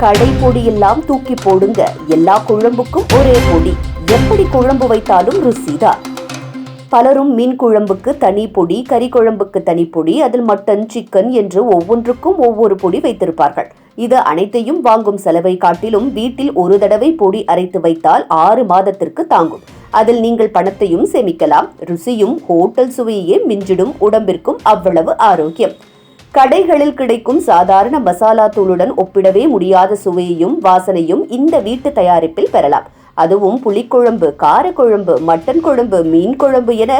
கடை பொடி எல்லாம் தூக்கி போடுங்க. எல்லா குழம்புக்கும் ஒரே பொடி. எப்படி குழம்பு வைத்தாலும் ருசிதான் பலரும் மீன் குழம்புக்கு தனி பொடி கறி குழம்புக்கு தனி பொடி அதில் மட்டன் சிக்கன் என்று ஒவ்வொன்றுக்கும் ஒவ்வொரு பொடி வைத்திருப்பார்கள். இது அனைத்தையும் வாங்கும் செலவை காட்டிலும் வீட்டில் ஒரு தடவை பொடி அரைத்து வைத்தால் ஆறு மாதத்திற்கு தாங்கும். அதில் நீங்கள் பணத்தையும் சேமிக்கலாம். ருசியும் ஹோட்டல் சுவையே மிஞ்சிடும் உடம்பிற்கும் அவ்வளவு ஆரோக்கியம். கடைகளில் கிடைக்கும் சாதாரண மசாலா தூளுடன் ஒப்பிடவே முடியாத சுவையையும் வாசனையும் இந்த வீட்டு தயாரிப்பில் பெறலாம். அதுவும் புளிக்குழம்பு காரக்குழம்பு மட்டன் குழம்பு மீன் குழம்பு என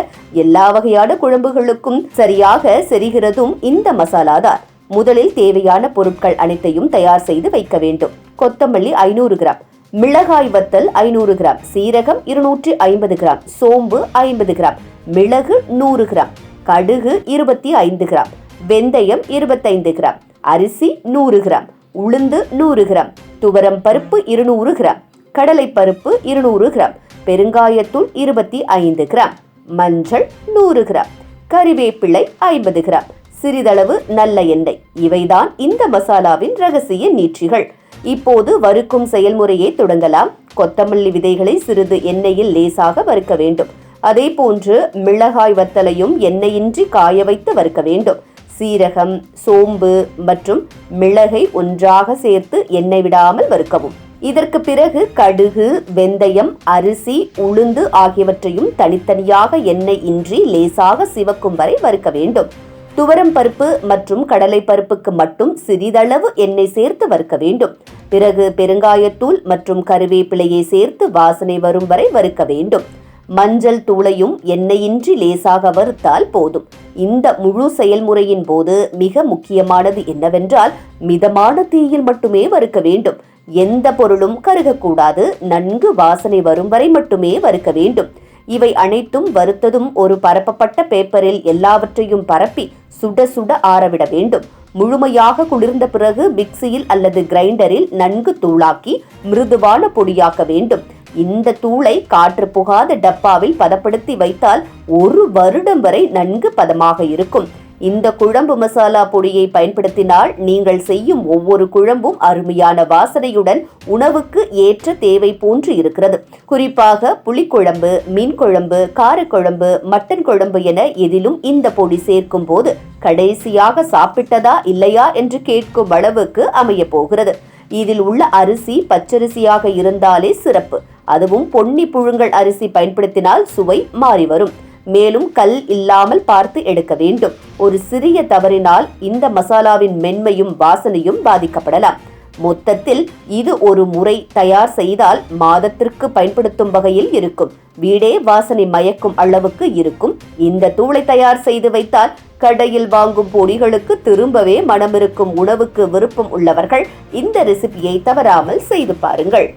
எல்லா வகையான குழம்புகளுக்கும் சரியாக செரிகிறதும் இந்த மசாலா தான் முதலில் தேவையான பொருட்கள் அனைத்தையும் தயார் செய்து வைக்க வேண்டும். கொத்தமல்லி ஐநூறு கிராம் மிளகாய் வத்தல் ஐநூறு கிராம் சீரகம் இருநூற்றி ஐம்பது கிராம் சோம்பு ஐம்பது கிராம் மிளகு நூறு கிராம் கடுகு இருபத்தி ஐந்து கிராம் வெந்தயம் இருபத்தைந்து கிராம் அரிசி நூறு கிராம் உளுந்து நூறு கிராம் துவரம் பருப்பு இருநூறு கிராம் கடலை பருப்பு இருநூறு கிராம் பெருங்காயத்தூள் இருபத்தி ஐந்து கிராம் மஞ்சள் நூறு கிராம் கறிவேப்பிள்ளை ஐம்பது கிராம் சிறிதளவு நல்ல எண்ணெய். இவைதான் இந்த மசாலாவின் ரகசிய நீட்சிகள். இப்போது வறுக்கும் செயல்முறையை தொடங்கலாம். கொத்தமல்லி விதைகளை சிறிது எண்ணெயில் லேசாக வறுக்க வேண்டும். அதே போன்று மிளகாய் வத்தலையும் எண்ணெயின்றி காய வைத்து வறுக்க வேண்டும். சீரகம் சோம்பு மற்றும் மிளகை ஒன்றாக சேர்த்து எண்ணெய் விடாமல் வறுக்கவும். இதற்கு பிறகு கடுகு வெந்தயம் அரிசி உளுந்து ஆகியவற்றையும் தனித்தனியாக எண்ணெய் இன்றி லேசாக சிவக்கும் வரை வறுக்க வேண்டும். துவரம் பருப்பு மற்றும் கடலை பருப்புக்கு மட்டும் சிறிதளவு எண்ணெய் சேர்த்து வறுக்க வேண்டும். பிறகு பெருங்காயத்தூள் மற்றும் கருவேப்பிலையை சேர்த்து வாசனை வரும் வரை வறுக்க வேண்டும். மஞ்சள் தூளையும் எண்ணெயின்றி லேசாக வறுத்தால் போதும். இந்த முழு செயல்முறையின் போது மிக முக்கியமானது என்னவென்றால் மிதமான தீயில் மட்டுமே வறுக்க வேண்டும். எந்த பொருளும் கருகக்கூடாது. நன்கு வாசனை வரும் வரை மட்டுமே வறுக்க வேண்டும். இவை அனைத்தும் வறுத்ததும் ஒரு பரப்பப்பட்ட பேப்பரில் எல்லாவற்றையும் பரப்பி சுட சுட ஆறவிட வேண்டும். முழுமையாக குளிர்ந்த பிறகு மிக்சியில் அல்லது கிரைண்டரில் நன்கு தூளாக்கி மிருதுவான பொடியாக்க வேண்டும். இந்த தூளை காற்று புகாத டப்பாவில் பதப்படுத்தி வைத்தால் ஒரு வருடம் வரை நன்கு பதமாக இருக்கும். இந்த குழம்பு மசாலா பொடியை பயன்படுத்தினால் நீங்கள் செய்யும் ஒவ்வொரு குழம்பும் அருமையான வாசனையுடன் உணவுக்கு ஏற்ற தேவை போன்று இருக்கிறது. குறிப்பாக புளிக்குழம்பு மீன் குழம்பு காரக்குழம்பு மட்டன் குழம்பு என எதிலும் இந்த பொடி சேர்க்கும் போது கடைசியாக சாப்பிட்டதா இல்லையா என்று கேட்கும் அளவுக்கு அமைய போகிறது. இதில் உள்ள அரிசி பச்சரிசியாக இருந்தாலே சிறப்பு. அதுவும் பொன்னி புழுங்கல் அரிசி பயன்படுத்தினால் சுவை மாறி வரும். மேலும் கல் இல்லாமல் பார்த்து எடுக்க வேண்டும். ஒரு சிறிய தவறினால் இந்த மசாலாவின் மென்மையும் வாசனையும் பாதிக்கப்படலாம். மொத்தத்தில் இது ஒரு முறை தயார் செய்தால் மாதத்திற்கு பயன்படுத்தும் வகையில் இருக்கும். வீடே வாசனை மயக்கும் அளவுக்கு இருக்கும். இந்த தூளை தயார் செய்து வைத்தால் கடையில் வாங்கும் பொடிகளுக்கு திரும்பவே மனமிருக்கும் உணவுக்கு விருப்பம் உள்ளவர்கள் இந்த ரெசிபியை தவறாமல் செய்து பாருங்கள்.